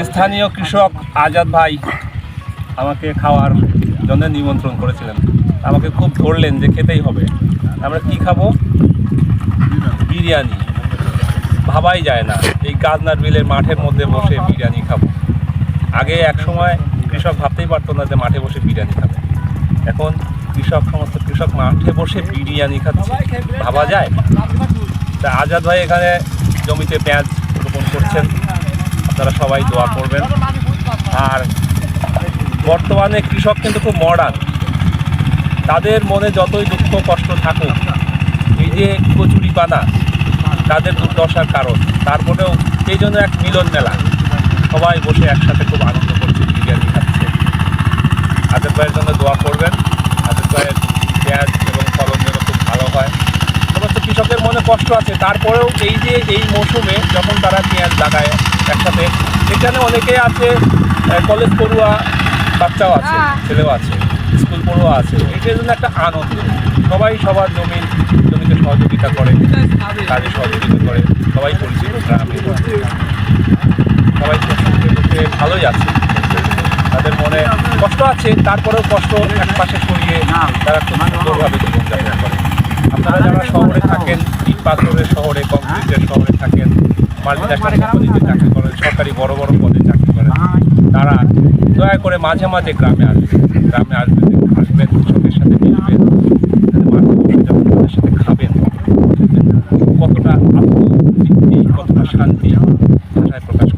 স্থানীয় কৃষক আজাদ ভাই আমাকে খাওয়ার জন্য নিমন্ত্রণ করেছিলেন। আমাকে খুব ধরলেন যে খেতেই হবে। আমরা কি খাব? বিরিয়ানি। ভাবাই যায় না। এই কাজনার বিলের মাঠের মধ্যে বসে বিরিয়ানি খাব। আগে এক সময় কৃষক ভাবতেই পারতো না যে মাঠে বসে বিরিয়ানি খাবে। এখন কৃষক, সমস্ত কৃষক মাঠে বসে বিরিয়ানি খাচ্ছে। ভাবা যায়? তা আজাদ ভাই এখানে জমিতে পেঁয়াজ রোপণ করছেন। আপনারা সবাই দোয়া করবেন। আর বর্তমানে কৃষক কিন্তু খুব মডার্ন তাদের মনে যতই দুঃখ, কষ্ট থাকুক, এই যে কচুরি পানা, তাদের দুর্দশার কারণ। তারপরেও এই জন্য এক মিলন মেলা। সবাই বসে একসাথে খুব আনন্দ করছে, বিরিয়ানি খাচ্ছে। আজাদ ভাইয়ের জন্য দোয়া করবেন আজাদ ভাইয়ের পেঁয়াজ এবং ফলন যেন খুব ভালো হয় সমস্ত কৃষকের মনে কষ্ট আছে। তারপরেও এই যে এই মৌসুমে যখন তারা পেঁয়াজ লাগায় একসাথে এখানে অনেকে আছে কলেজ পড়ুয়া বাচ্চাও আছে ছেলেও আছে স্কুল পড়ুয়া আছে। এটার জন্য একটা আনন্দ। সবাই সবার জমি জমিতে সহযোগিতা করে কাজে সহযোগিতা করে। সবাই পরিচিত গ্রামে। সবাই ভালোই আছে। তাদের মনে কষ্ট আছে তারপরেও কষ্ট এক পাশে সরিয়ে তারা খুব সুন্দরভাবে জীবনযাপন করে। আপনারা যারা শহরে থাকেন পাথরের শহরে কংক্রিটের শহরে থাকেন মাল্টিন্যাশনাল কোম্পানিতে চাকরি করেন, সরকারি বড় বড় পদে চাকরি করেন, তারা দয়া করে মাঝে মাঝে গ্রামে আসবেন গ্রামে আসবেন আসবেন কৃষকের সাথে মিশবেন সাথে খাবেন। কতটা আত্মতৃপ্তি, কতটা শান্তি ভাষায় প্রকাশ